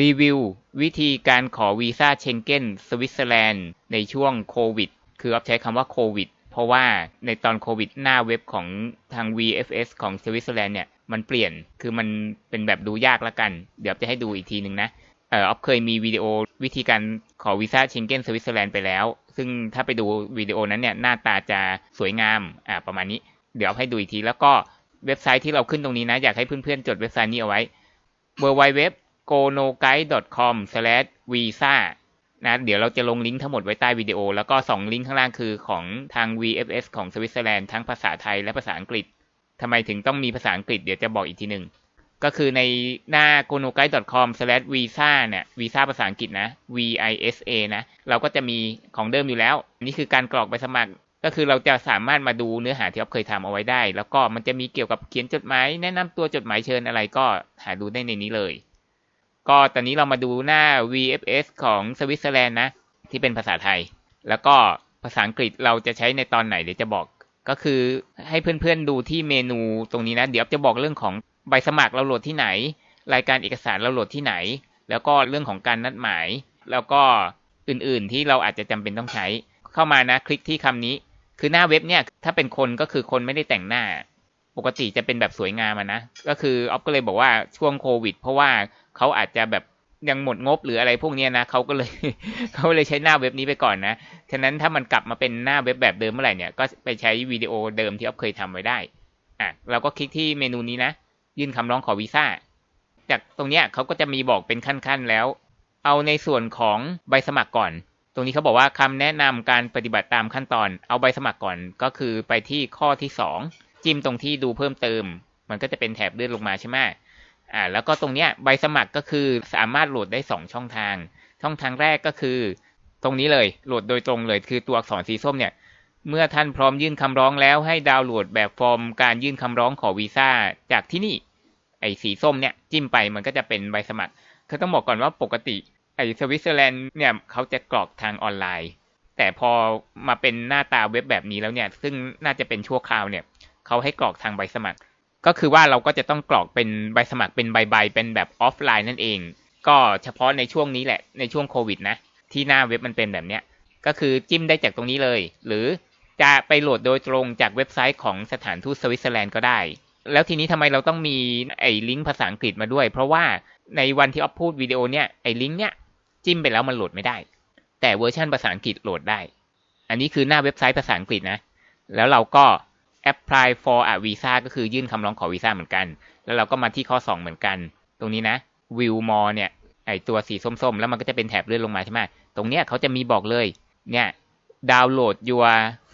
รีวิว วิธีการขอวีซ่าเชงเก้นสวิตเซอร์แลนด์ในช่วงโควิด คือออฟใช้คำว่าโควิด เพราะว่าในตอนโควิดหน้าเว็บของทาง VFS ของสวิตเซอร์แลนด์เนี่ยมันเปลี่ยน คือมันเป็นแบบดูยากละกัน เดี๋ยวจะให้ดูอีกทีหนึ่งนะ เออออฟเคยมีวิดีโอวิธีการขอวีซ่าเชงเก้นสวิตเซอร์แลนด์ไปแล้ว ซึ่งถ้าไปดูวิดีโอนั้นเนี่ยหน้าตาจะสวยงาม อ่าประมาณนี้ เดี๋ยวให้ดูอีกที แล้วก็เว็บไซต์ที่เราขึ้นตรงนี้นะ อยากให้เพื่อนๆจดเว็บไซต์นี้เอาไว้ gonoguide.com/visa นะเดี๋ยวเราจะลงลิงก์ทั้งหมดไว้ใต้วิดีโอ แล้วก็ 2 ลิงก์ข้างล่างคือของทาง VFS ของสวิตเซอร์แลนด์ทั้งภาษาไทยและภาษาอังกฤษทำไมถึงต้องมีภาษาอังกฤษเดี๋ยวจะบอกอีกทีหนึ่งก็คือในหน้า gonoguide.com/visa เนี่ยวีซ่าภาษาอังกฤษนะ visa นะ เราก็จะมีของเดิมอยู่แล้ว นี่คือการกรอกใบสมัคร ก็คือเราจะสามารถมาดูเนื้อหาที่เราเคยทำเอาไว้ได้ แล้วก็มันจะมีเกี่ยวกับเขียนจดหมายแนะนำตัวจดหมายเชิญอะไรก็หาดูได้ในนี้เลย ก็ตอนนี้เรามาดูหน้า VFS ของสวิตเซอร์แลนด์นะ ที่เป็นภาษาไทย แล้วก็ภาษาอังกฤษเราจะใช้ในตอนไหนเดี๋ยวจะบอก ก็คือให้เพื่อนๆดูที่เมนูตรงนี้นะ เดี๋ยวจะบอกเรื่องของใบสมัครเราโหลดที่ไหน รายการเอกสารเราโหลดที่ไหน แล้วก็เรื่องของการนัดหมาย แล้วก็อื่นๆที่เราอาจจะจำเป็นต้องใช้ เข้ามานะคลิกที่คำนี้ คือหน้าเว็บเนี่ยถ้าเป็นคนก็คือคนไม่ได้แต่งหน้า ปกติจะเป็นแบบสวยงามนะ ก็คือออฟก็เลยบอกว่าช่วงโควิด เพราะว่าเขาอาจจะแบบยังหมดงบหรืออะไรพวกนี้นะเขาก็เลยเขาเลยใช้หน้าเว็บนี้ไปก่อนนะ ฉะนั้นถ้ามันกลับมาเป็นหน้าเว็บแบบเดิมเมื่อไหร่เนี่ยก็ไปใช้วิดีโอเดิมที่ออฟเคยทำไว้ได้อะเราก็คลิกที่เมนูนี้นะ ยื่นคำร้องขอวีซ่า จากตรงเนี้ยเขาก็จะมีบอกเป็นขั้นๆแล้ว เอาในส่วนของใบสมัครก่อน ตรงนี้เขาบอกว่าคำแนะนำการปฏิบัติตามขั้นตอน เอาใบสมัครก่อนก็คือไปที่ข้อที่2 จิ้มตรงที่ดูเพิ่มเติม มันก็จะเป็นแถบเลื่อนลงมาใช่ไหมอ่า แล้วก็ตรงเนี้ยใบสมัครก็คือสามารถโหลดได้ 2 ช่องทาง ช่องทางแรกก็คือ ตรงนี้เลยโหลดโดยตรงเลยคือตัวอักษรสีส้มเนี่ย เมื่อท่านพร้อมยื่นคำร้องแล้วให้ดาวน์โหลดแบบฟอร์มการยื่นคำร้องขอวีซ่าจากที่นี่ ไอ้สีส้มเนี่ยจิ้มไปมันก็จะเป็นใบสมัครคือต้องบอกก่อนว่าปกติไอ้สวิตเซอร์แลนด์เนี่ยเขาจะกรอกทางออนไลน์ แต่พอมาเป็นหน้าตาเว็บแบบนี้แล้วเนี่ย ซึ่งน่าจะเป็นชั่วคราวเนี่ย เขาให้กรอกทางใบสมัคร ก็คือว่าเราก็จะต้องกรอกเป็นใบสมัครเป็นใบๆเป็นแบบออฟไลน์นั่นเอง ก็เฉพาะในช่วงนี้แหละในช่วงโควิดนะที่หน้าเว็บมันเป็นแบบเนี้ยก็คือจิ้มได้จากตรงนี้เลย หรือจะไปโหลดโดยตรงจากเว็บไซต์ของสถานทูตสวิตเซอร์แลนด์ก็ได้ แล้วทีนี้ทำไมเราต้องมีไอ้ลิงก์ภาษาอังกฤษมาด้วย เพราะว่าในวันที่ออฟพูดวิดีโอเนี่ยไอ้ลิงก์เนี่ยจิ้มไปแล้วมันโหลดไม่ได้ แต่เวอร์ชันภาษาอังกฤษโหลดได้ อันนี้คือหน้าเว็บไซต์ภาษาอังกฤษนะ แล้วเราก็ apply for a visa ก็คือยื่นคำร้องขอวีซ่าเหมือนกัน แล้วเราก็มาที่ข้อ 2 เหมือนกัน ตรงนี้นะ view more เนี่ยไอตัวสีส้มๆ แล้วมันก็จะเป็นแถบเลื่อนลงมาใช่ไหมตรงเนี้ยเขาจะมีบอกเลยเนี่ย download your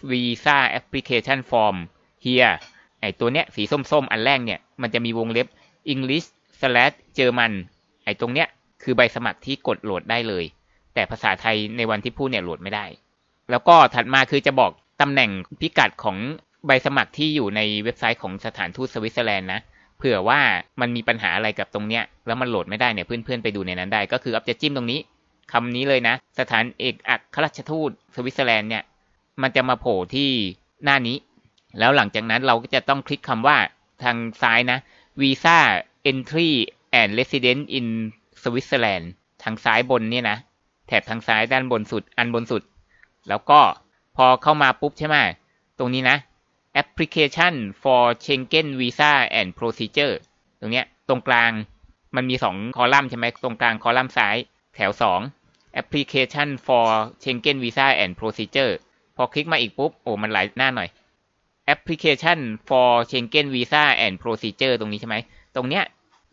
visa application form here ไอตัวเนี้ยสีส้มๆ อันแรกเนี่ยมันจะมีวงเล็บ English slash German ไอตรงเนี้ยคือใบสมัครที่กดโหลดได้เลย แต่ภาษาไทยในวันที่พูดเนี่ยโหลดไม่ได้ แล้วก็ถัดมาคือจะบอกตำแหน่งพิกัดของ ใบสมัครที่อยู่ในเว็บไซต์ของสถานทูตสวิตเซอร์แลนด์นะเผื่อว่ามันมีปัญหาอะไรกับตรงเนี้ยแล้วมันโหลดไม่ได้เนี่ยเพื่อนๆไปดูในนั้นได้ ก็คืออัพจะจิ้มตรงนี้คำนี้เลยนะ สถานเอกอัครราชทูตสวิตเซอร์แลนด์เนี่ยมันจะมาโผล่ที่หน้านี้ แล้วหลังจากนั้นเราก็จะต้องคลิกคำว่าทางซ้ายนะ Visa Entry and Residence in Switzerland ทางซ้ายบนเนี่ยนะแถบทางซ้ายด้านบนสุดอันบนสุด แล้วก็พอเข้ามาปุ๊บใช่ไหมตรงนี้นะ application for Schengen visa and procedure ตรงเนี้ยตรงกลางมันมี2คอลัมน์ใช่ไหมตรงกลางคอลัมน์ซ้ายแถว2 application for Schengen visa and procedure พอคลิกมาอีกปุ๊บ โอ้ มันหลายหน้าหน่อย application for Schengen visa and procedure ตรงนี้ใช่ไหม ตรงเนี้ย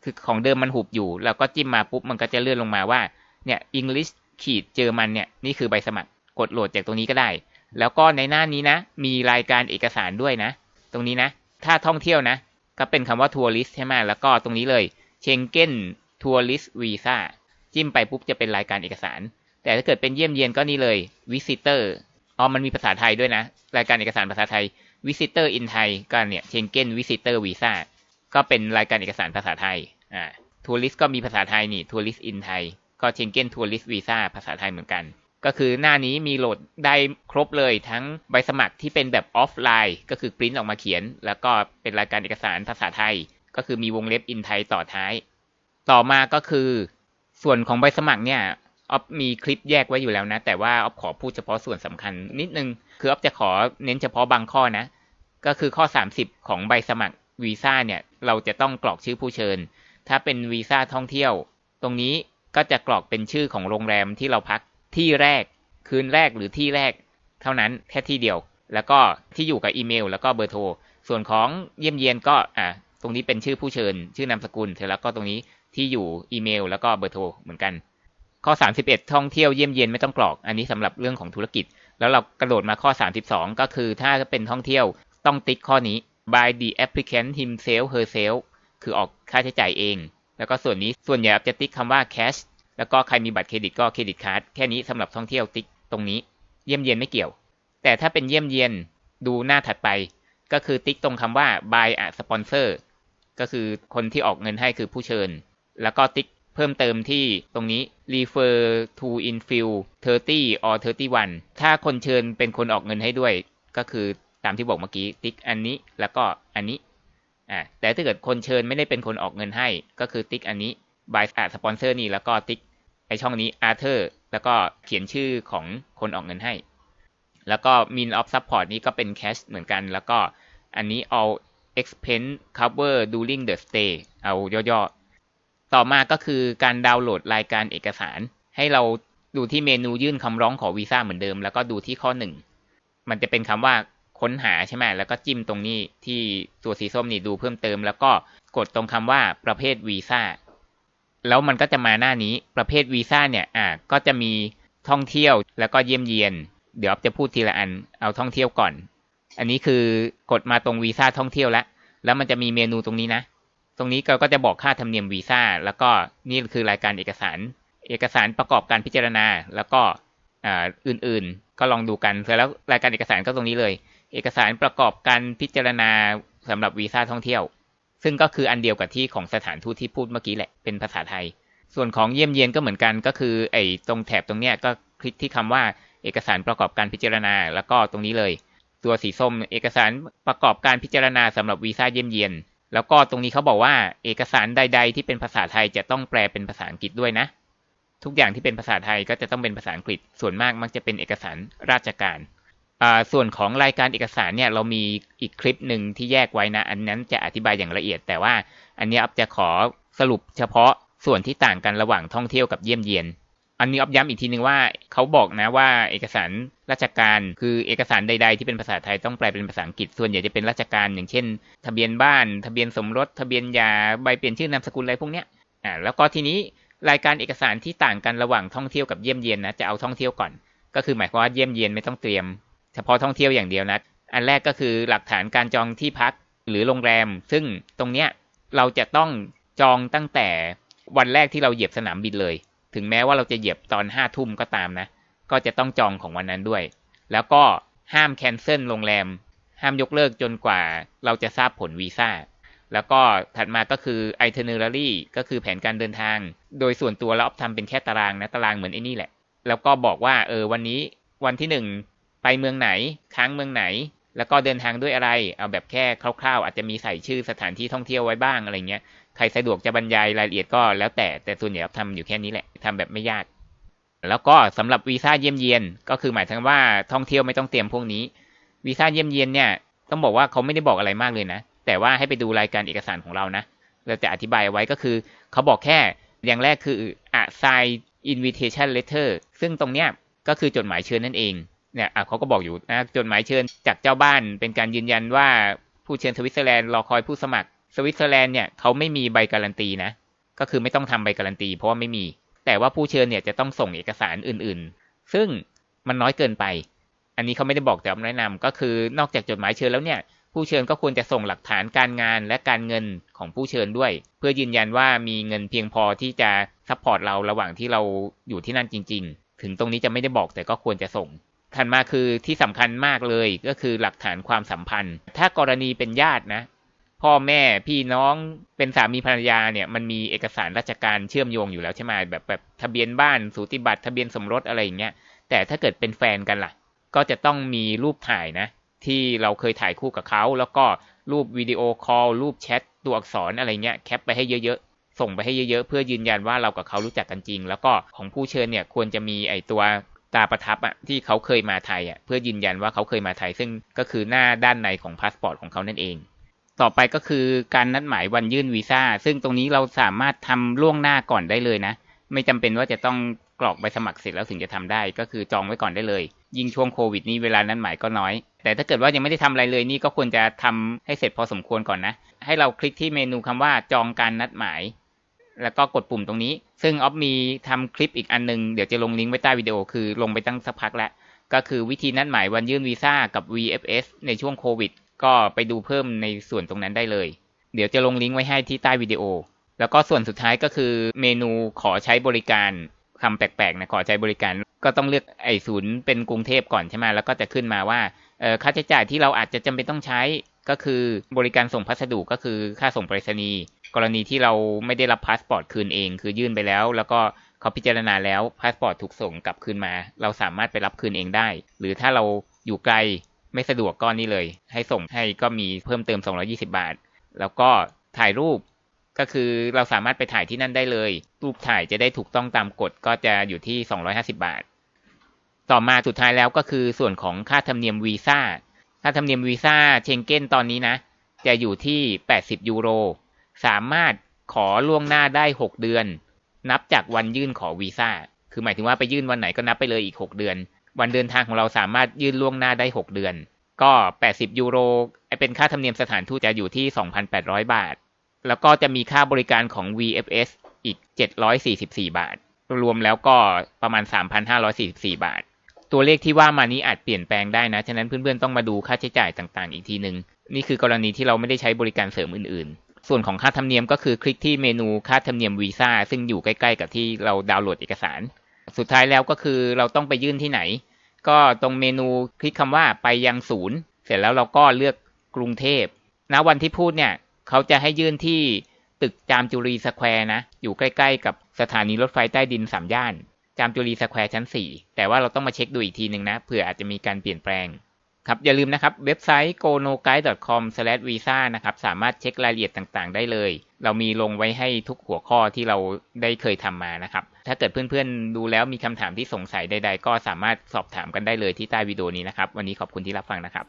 คือของเดิมมันหุบอยู่ แล้วก็จิ้มมาปุ๊บ มันก็จะเลื่อนลงมาว่า เนี่ย English ขีดเจอมันเนี่ย นี่คือใบสมัคร กดโหลดจากตรงนี้ก็ได้ แล้วก็ในหน้านี้นะ มีรายการเอกสารด้วยนะ ตรงนี้นะ ถ้าท่องเที่ยวนะ ก็เป็นคำว่าทัวริสใช่ไหมแล้วก็ตรงนี้เลย Schengen Tourist Visa จิ้มไปปุ๊บจะเป็นรายการเอกสาร แต่ถ้าเกิดเป็นเยี่ยมเยียนก็นี่เลย Visitor อ๋อมันมีภาษาไทยด้วยนะ รายการเอกสารภาษาไทย Visitor in Thai ก็เนี่ย Schengen Visitor Visa ก็เป็นรายการเอกสารภาษาไทยอ่า Tourist ก็มีภาษาไทยนี่ Tourist in Thai ก็ Schengen Tourist Visa ภาษาไทยเหมือนกัน ก็คือหน้านี้มีโหลดได้ครบเลยทั้งใบสมัครที่เป็นแบบออฟไลน์ ก็คือปริ้นออกมาเขียน แล้วก็เป็นรายการเอกสารภาษาไทย ก็คือมีวงเล็บ in Thai ต่อท้าย ต่อมาก็คือ ส่วนของใบสมัครเนี่ยออฟมีคลิปแยกไว้อยู่แล้วนะ แต่ว่าออฟขอพูดเฉพาะส่วนสำคัญนิดนึง คือออฟจะขอเน้นเฉพาะบางข้อนะ ก็คือข้อ 30 ของใบสมัครวีซ่าเนี่ยเราจะต้องกรอกชื่อผู้เชิญ ถ้าเป็นวีซ่าท่องเที่ยว ตรงนี้ก็จะกรอกเป็นชื่อของโรงแรมที่เราพัก ที่แรกคืนแรกหรือที่แรก เท่านั้นแค่ที่เดียว แล้วก็ที่อยู่กับอีเมล แล้วก็เบอร์โทร ส่วนของเยี่ยมเยียนก็อะตรงนี้เป็นชื่อผู้เชิญ ชื่อนามสกุลเสร็จแล้วก็ตรงนี้ที่อยู่อีเมล แล้วก็เบอร์โทรเหมือนกัน ข้อ 31 ท่องเที่ยวเยี่ยมเยียนไม่ต้องกรอก อันนี้สำหรับเรื่องของธุรกิจ แล้วเรากระโดดมาข้อ 32 ก็คือถ้าเป็นท่องเที่ยวต้องติ๊กข้อนี้ by the applicant himself herself คือออกค่าใช้จ่ายเอง แล้วก็ส่วนนี้ส่วนใหญ่จะติ๊กคำว่า cash แล้วก็ใครมีบัตรเครดิตก็เครดิตการ์ดแค่นี้สำหรับท่องเที่ยวติ๊กตรงนี้ เยี่ยมเยียนไม่เกี่ยว แต่ถ้าเป็นเยี่ยมเยียนดูหน้าถัดไป ก็คือติ๊กตรงคำว่า by a sponsor ก็คือคนที่ออกเงินให้คือผู้เชิญ แล้วก็ติ๊กเพิ่มเติมที่ตรงนี้ refer to infill 30 or 31 ถ้าคนเชิญเป็นคนออกเงินให้ด้วย ก็คือตามที่บอกเมื่อกี้ติ๊กอันนี้แล้วก็อันนี้อ่าแต่ถ้าเกิดคนเชิญไม่ได้เป็นคนออกเงินให้ ก็คือติ๊กอันนี้ by a sponsor นี่แล้วก็ติ๊ก ไอช่องนี้ Arthur แล้วก็เขียนชื่อของคนออกเงินให้ แล้วก็ mean of support นี้ก็เป็น cash เหมือนกัน แล้วก็อันนี้ all expense cover during the stay เอาย่อๆ ต่อมาก็คือการดาวน์โหลดรายการเอกสาร ให้เราดูที่เมนูยื่นคำร้องขอวีซ่าเหมือนเดิม แล้วก็ดูที่ข้อหนึ่งมันจะเป็นคำว่าค้นหาใช่ไหมแล้วก็จิ้มตรงนี้ที่ตัวสีส้มนี่ดูเพิ่มเติม แล้วก็กดตรงคำว่าประเภทวีซ่า แล้วมันก็จะมาหน้านี้ประเภทวีซ่าเนี่ยอ่าก็จะมีท่องเที่ยวแล้วก็เยี่ยมเยียน เดี๋ยวจะพูดทีละอันเอาท่องเที่ยวก่อน อันนี้คือกดมาตรงวีซ่าท่องเที่ยวแล้วแล้วมันจะมีเมนูตรงนี้นะ ตรงนี้เราก็จะบอกค่าธรรมเนียมวีซ่าแล้วก็นี่คือรายการเอกสาร เอกสารประกอบการพิจารณาแล้วก็อ่าอื่นๆ ก็ลองดูกันเสร็จแล้วรายการเอกสารก็ตรงนี้เลย เอกสารประกอบการพิจารณาสำหรับวีซ่าท่องเที่ยว ซึ่งก็คืออันเดียวกับที่ของสถานทูตที่พูดเมื่อกี้แหละ เป็นภาษาไทย ส่วนของเยี่ยมเยียนก็เหมือนกันก็คือไอ้ตรงแถบตรงเนี้ยก็คลิกที่คำว่าเอกสารประกอบการพิจารณา แล้วก็ตรงนี้เลย ตัวสีส้มเอกสารประกอบการพิจารณาสำหรับวีซ่าเยี่ยมเยียน แล้วก็ตรงนี้เขาบอกว่าเอกสารใด ๆ ที่เป็นภาษาไทยจะต้องแปลเป็นภาษาอังกฤษด้วยนะ ทุกอย่างที่เป็นภาษาไทยก็จะต้องเป็นภาษาอังกฤษ ส่วนมากมักจะเป็นเอกสารราชการ ส่วนของรายการเอกสารเนี่ยเรามีอีกคลิปหนึ่งที่แยกไว้นะ อันนั้นจะอธิบายอย่างละเอียด แต่ว่าอันนี้อัพจะขอสรุปเฉพาะส่วนที่ต่างกันระหว่างท่องเที่ยวกับเยี่ยมเยียน อันนี้อัพย้ำอีกทีนึงว่าเขาบอกนะว่าเอกสารราชการคือเอกสารใด ๆ ที่เป็นภาษาไทยต้องแปลเป็นภาษาอังกฤษส่วนใหญ่จะเป็นราชการอย่างเช่น ทะเบียนบ้าน ทะเบียนสมรส ทะเบียนยาใบเปลี่ยนชื่อนามสกุลอะไรพวกเนี้ยอ่าแล้วก็ทีนี้รายการเอกสารที่ต่างกันระหว่างท่องเที่ยวกับเยี่ยมเยียนนะจะเอาท่องเที่ยวก่อน ก็คือหมายความว่าเยี่ยมเยียนไม่ต้องเตรียม เฉพาะท่องเที่ยวอย่างเดียวนะ อันแรกก็คือหลักฐานการจองที่พักหรือโรงแรม ซึ่งตรงเนี้ยเราจะต้องจองตั้งแต่วันแรกที่เราเหยียบสนามบินเลย ถึงแม้ว่าเราจะเหยียบตอนห้าทุ่มก็ตามนะ ก็จะต้องจองของวันนั้นด้วย แล้วก็ห้ามแคนเซิลโรงแรม ห้ามยกเลิกจนกว่าเราจะทราบผลวีซ่า แล้วก็ถัดมาก็คือ itinerary ก็คือแผนการเดินทาง โดยส่วนตัวเราทำเป็นแค่ตารางนะ ตารางเหมือนไอ้นี่แหละ แล้วก็บอกว่าเออวันนี้วันที่หนึ่ง ไปเมืองไหน ค้างเมืองไหน แล้วก็เดินทางด้วยอะไร เอาแบบแค่คร่าวๆ อาจจะมีใส่ชื่อสถานที่ท่องเที่ยวไว้บ้างอะไรเงี้ย ใครสะดวกจะบรรยายรายละเอียดก็แล้วแต่ แต่ส่วนใหญ่ทำอยู่แค่นี้แหละทำแบบไม่ยาก แล้วก็สำหรับวีซ่าเยี่ยมเยียน ก็คือหมายถึงว่าท่องเที่ยวไม่ต้องเตรียมพวกนี้ วีซ่าเยี่ยมเยียนเนี่ย ต้องบอกว่าเขาไม่ได้บอกอะไรมากเลยนะ แต่ว่าให้ไปดูรายการเอกสารของเรานะ เราจะอธิบายไว้ก็คือ เขาบอกแค่ อย่างแรกคือ assign invitation letter ซึ่งตรงเนี้ยก็คือจดหมายเชิญนั่นเอง เนี่ยเขาก็บอกอยู่นะจดหมายเชิญจากเจ้าบ้านเป็นการยืนยันว่าผู้เชิญสวิตเซอร์แลนด์รอคอยผู้สมัคร สวิตเซอร์แลนด์เนี่ยเขาไม่มีใบการันตีนะ ก็คือไม่ต้องทำใบการันตี เพราะว่าไม่มี แต่ว่าผู้เชิญเนี่ยจะต้องส่งเอกสารอื่นๆ ซึ่งมันน้อยเกินไป อันนี้เขาไม่ได้บอกแต่แนะนำก็คือนอกจากจดหมายเชิญแล้วเนี่ย ผู้เชิญก็ควรจะส่งหลักฐานการงานและการเงินของผู้เชิญด้วย เพื่อยืนยันว่ามีเงินเพียงพอที่จะซัพพอร์ตเราระหว่างที่เราอยู่ที่นั่นจริง ๆ ถึงตรงนี้จะไม่ได้บอกแต่ก็ควรจะส่ง ถัดมาคือที่สำคัญมากเลยก็คือหลักฐานความสัมพันธ์ ถ้ากรณีเป็นญาตินะ พ่อแม่พี่น้องเป็นสามีภรรยาเนี่ยมันมีเอกสารราชการเชื่อมโยงอยู่แล้วใช่ไหมแบบแบบทะเบียนบ้านสูติบัตรทะเบียนสมรสอะไรอย่างเงี้ยแต่ถ้าเกิดเป็นแฟนกันล่ะ ก็จะต้องมีรูปถ่ายนะ ที่เราเคยถ่ายคู่กับเขาแล้วก็รูปวิดีโอคอลรูปแชทตัวอักษรอะไรเงี้ยแคปไปให้เยอะๆส่งไปให้เยอะๆเพื่อยืนยันว่าเรากับเขารู้จักกันจริง แล้วก็ของผู้เชิญเนี่ยควรจะมีไอตัว ตาประทับอะที่เขาเคยมาไทยอะเพื่อยืนยันว่าเขาเคยมาไทย ซึ่งก็คือหน้าด้านในของพาสปอร์ตของเขานั่นเอง ต่อไปก็คือการนัดหมายวันยื่นวีซ่า ซึ่งตรงนี้เราสามารถทำล่วงหน้าก่อนได้เลยนะ ไม่จำเป็นว่าจะต้องกรอกใบสมัครเสร็จแล้วถึงจะทำได้ ก็คือจองไว้ก่อนได้เลย ยิ่งช่วงโควิดนี้เวลานัดหมายก็น้อย แต่ถ้าเกิดว่ายังไม่ได้ทำอะไรเลยนี่ก็ควรจะทำให้เสร็จพอสมควรก่อนนะ ให้เราคลิกที่เมนูคำว่าจองการนัดหมาย แล้วก็กดปุ่มตรงนี้ ซึ่งออฟมีทำคลิปอีกอันนึง เดี๋ยวจะลงลิงก์ไว้ใต้วิดีโอคือลงไปตั้งสักพักแล้ว ก็คือวิธีนัดหมายวันยื่นวีซ่ากับ VFS ในช่วงโควิด ก็ไปดูเพิ่มในส่วนตรงนั้นได้เลย เดี๋ยวจะลงลิงก์ไว้ให้ที่ใต้วิดีโอ แล้วก็ส่วนสุดท้ายก็คือเมนูขอใช้บริการคำแปลกๆนะขอใช้บริการ ก็ต้องเลือกไอศูนย์เป็นกรุงเทพก่อนใช่ไหมแล้วก็จะขึ้นมาว่า ค่าใช้จ่ายที่เราอาจจะจำเป็นต้องใช้ก็คือบริการส่งพัสดุก็คือค่าส่งไปรษณีย์กรณีที่เราไม่ได้รับพาสปอร์ตคืนเอง คือยื่นไปแล้ว แล้วก็เขาพิจารณาแล้วพาสปอร์ตถูกส่งกลับคืนมา เราสามารถไปรับคืนเองได้ หรือถ้าเราอยู่ไกลไม่สะดวกก็นี่เลย ให้ส่งให้ก็มีเพิ่มเติม 220 บาท แล้วก็ถ่ายรูปก็คือเราสามารถไปถ่ายที่นั่นได้เลย รูปถ่ายจะได้ถูกต้องตามกฎก็จะอยู่ที่ 250 บาท ต่อมาสุดท้ายแล้วก็คือส่วนของค่าธรรมเนียมวีซ่า ค่าธรรมเนียมวีซ่าเชงเก้นตอนนี้นะ จะอยู่ที่ 80 ยูโร สามารถขอล่วงหน้าได้ 6 เดือน นับจากวันยื่นขอวีซ่า คือหมายถึงว่าไปยื่นวันไหนก็นับไปเลยอีก 6 เดือน วันเดินทางของเราสามารถยื่นล่วงหน้าได้ 6 เดือน ก็ 80 ยูโร เป็นค่าธรรมเนียมสถานทูตจะอยู่ที่ 2,800 บาท แล้วก็จะมีค่าบริการของ VFS อีก 744 บาท รวมแล้วก็ประมาณ 3,544 บาท ตัวเลขที่ว่ามานี้อาจเปลี่ยนแปลงได้นะ ฉะนั้นเพื่อนๆต้องมาดูค่าใช้จ่ายต่างๆ อีกทีหนึ่งนี่คือกรณีที่เราไม่ได้ใช้บริการเสริมอื่นๆ ส่วนของค่าธรรมเนียมก็คือคลิกที่เมนูค่าธรรมเนียมวีซ่าซึ่งอยู่ใกล้ๆ กับที่เราดาวน์โหลดเอกสาร สุดท้ายแล้วก็คือเราต้องไปยื่นที่ไหน ก็ตรงเมนูคลิกคำว่าไปยังศูนย์ เสร็จแล้วเราก็เลือกกรุงเทพณวันที่พูดเนี่ยเขาจะให้ยื่นที่ตึกจามจุรีสแควร์นะ อยู่ใกล้ ๆ กับสถานีรถไฟใต้ดินสามย่าน จามจุรีสแควร์ชั้น 4 แต่ว่าเราต้องมาเช็คดูอีกทีหนึ่งนะเผื่ออาจจะมีการเปลี่ยนแปลงครับอย่าลืมนะครับเว็บไซต์ gonoguide.com/visa นะครับสามารถเช็ครายละเอียดต่างๆ ได้เลย เรามีลงไว้ให้ทุกหัวข้อที่เราได้เคยทำมานะครับ ถ้าเกิดเพื่อนๆดูแล้วมีคำถามที่สงสัยใด ๆ ก็สามารถสอบถามกันได้เลยที่ใต้วิดีโอนี้นะครับ วันนี้ขอบคุณที่รับฟังนะครับ